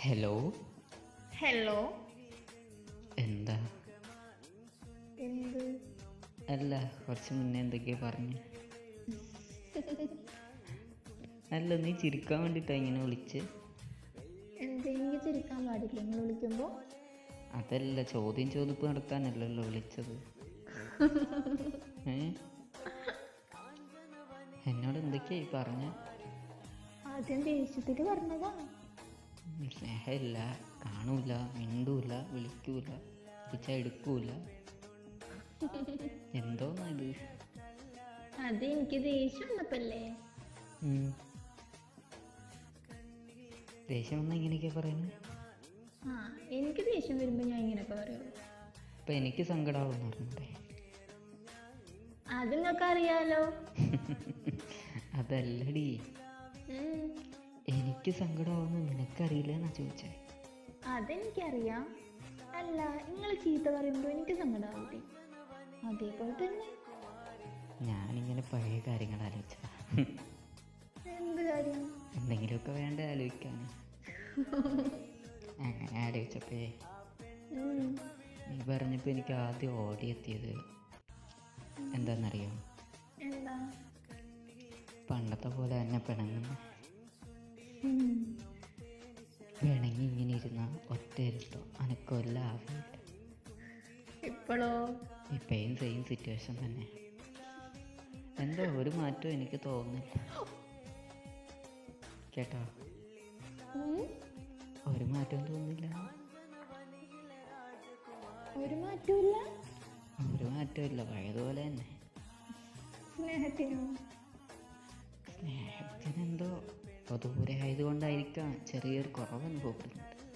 Hello hello എന്താ? എന്ത്? അല്ല കുറച്ച് മുന്നേ എന്തൊക്കെയാ പറഞ്ഞു. അല്ല നീ ചിരിക്കാൻ വേണ്ടിട്ടാ ഇങ്ങനെ വിളിച്ച്. ചിരിക്കാൻ പാടില്ല. നിങ്ങൾ വിളിക്കുമ്പോൾ അതല്ല ചോദ്യം ചോദിപ്പ് നടത്താനല്ലല്ലോ വിളിച്ചത്. ഏ? എന്നോട് എന്തൊക്കെയായി പറഞ്ഞ? ആദ്യം ദേഷ്യത്തിൽ പറഞ്ഞതാ സ്നേഹമില്ല കാണൂല മിണ്ടൂല വിളിക്കൂല വിളിച്ചാൽ എടുക്കൂല. എന്തോന്നാ ഇത്? അത് എനിക്ക് ദേഷ്യം വന്നപ്പല്ലേ? ദേഷ്യം വന്നാൽ ഇങ്ങനെയൊക്കെയാ പറയുന്നത് ആ എനിക്ക് ദേഷ്യം വരുമ്പോൾ ഞാൻ ഇങ്ങനെയൊക്കെ പറയുള്ളൂ അപ്പം എനിക്ക് സങ്കടമാവുമെന്ന് പറഞ്ഞേ അത് നിങ്ങൾക്ക് അറിയാലോ അതല്ലടി എനിക്ക് സങ്കടമാവുമെന്ന് നിനക്കറിയില്ല എന്നാ ചോദിച്ചേ? അതെനിക്കറിയാം. അല്ല നിങ്ങൾ ചീത്ത പറയുമ്പോൾ എനിക്ക് സങ്കടമാവില്ലേ അതേപോലെ തന്നെ. ഞാനിങ്ങനെ പഴയ കാര്യങ്ങൾ ആലോചിച്ചതാ. എന്ത് കാര്യം? എന്തെങ്കിലുമൊക്കെ വേണ്ട ആലോചിക്കാൻ? അങ്ങനെ ആലോചിച്ചപ്പേ നീ പറഞ്ഞപ്പോൾ എനിക്ക് ആദ്യം ഓടിയെത്തിയത് എന്താണെന്നറിയോ എന്താ? പണ്ടത്തെ പോലെ തന്നെ പിണങ്ങുന്ന. ഒറ്റ അനക്കൊല്ലാം ഇപ്പോഴോ ഇപ്പോഴും സെയിം സിറ്റുവേഷൻ തന്നെ. എന്തോ ഒരു മാറ്റവും എനിക്ക് തോന്നുന്നില്ല. കേട്ടോ? ഒരു മാറ്റവും തോന്നില്ല ഒരു മാറ്റമില്ല ഒരു മാറ്റവും ഇല്ല പഴയതുപോലെ തന്നെ. സ്നേഹത്തിനോ? സ്നേഹത്തിനെന്തോ? ദൂരെ ആയതുകൊണ്ടായിരിക്കാം. ചെറിയൊരു കുറവ് അനുഭവപ്പെടുന്നുണ്ട്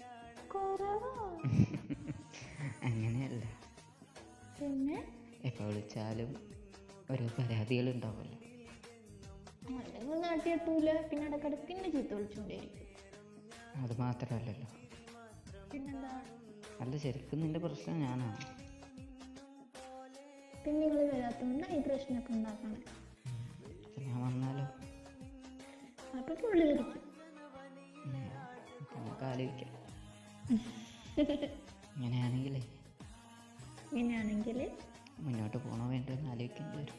അങ്ങനെയല്ല. പിന്നെ? എപ്പോൾ വിളിച്ചാലും ഓരോ പരാതികൾ ഉണ്ടാവുമല്ലോ അല്ലെങ്കിൽ നാട്ടിൽ എത്തൂല പിന്നെ ഇടക്കിടക്ക് എന്നെ ചീത്ത വിളിച്ചുകൊണ്ടേയിരിക്കും അത് മാത്രമല്ലല്ലോ പിന്നെന്താ? അല്ല ശരിക്കും നിന്റെ പ്രശ്നം ഞാനാണ് പിന്നെ നിങ്ങൾ വരാത്തതുകൊണ്ട് ഈ പ്രശ്നമൊക്കെ ഉണ്ടാക്കണേ. അപ്പൊ ഞാൻ വന്നാലോ. അപ്പൊ നമുക്ക് ആലോചിക്കാം ഇങ്ങനെയാണെങ്കിലേ. ഇങ്ങനെയാണെങ്കിൽ മുന്നോട്ട് പോകണോ വേണ്ടെന്ന് ആലോചിക്കേണ്ടി വരും.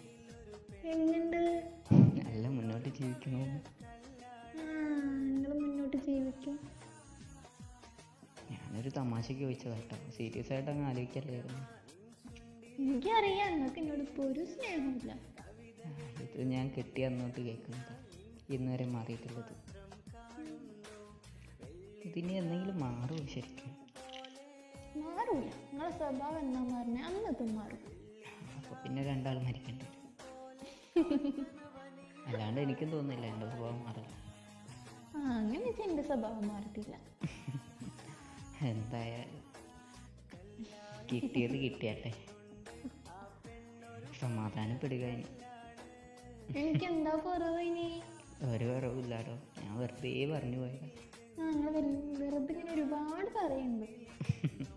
എങ്ങനെയുണ്ട്? നല്ല മുന്നോട്ട് ജീവിക്കണോ? നിങ്ങൾ മുന്നോട്ട് ജീവിക്കും. ഞാനൊരു തമാശക്ക് ചോദിച്ചതാ കേട്ടോ. സീരിയസ് ആയിട്ട് അങ്ങ് ആലോചിക്കല്ലായിരുന്നു. എനിക്കറിയാം നിങ്ങൾക്ക് എന്നോട് ഇപ്പോൾ ഒരു സ്നേഹമില്ല ഇത് ഞാൻ കെട്ടി അന്നോട്ട് കേൾക്കുന്നത്. ഇന്നുവരെ മാറിയിട്ടുള്ളത്. ഇതിനി എന്തെങ്കിലും മാറുമോ ശരിക്കും? മാറൂല. നിങ്ങളെ സ്വഭാവം എന്നാ പറഞ്ഞ അന്നത്തും മാറും. അപ്പോൾ പിന്നെ രണ്ടാൾ മരിക്കണ്ട? അല്ലാണ്ട് എനിക്കും തോന്നുന്നില്ല എന്റെ സ്വഭാവം മാറില്ല. ആ അങ്ങനെ എന്റെ സ്വഭാവം മാറത്തില്ല. എന്തായാലും കിട്ടിയത് കിട്ടിയാട്ടെ. സമാധാനപ്പെടുക ഇനി. എനിക്കെന്താ കുറവ് ഇനി? ഒരു കുറവില്ലാടോ ഞാൻ വെറുതെ പറഞ്ഞു പോയതാ. ആ നിങ്ങൾ വെറുതെ ഇങ്ങനെ ഒരുപാട് പറയുന്നുണ്ട്.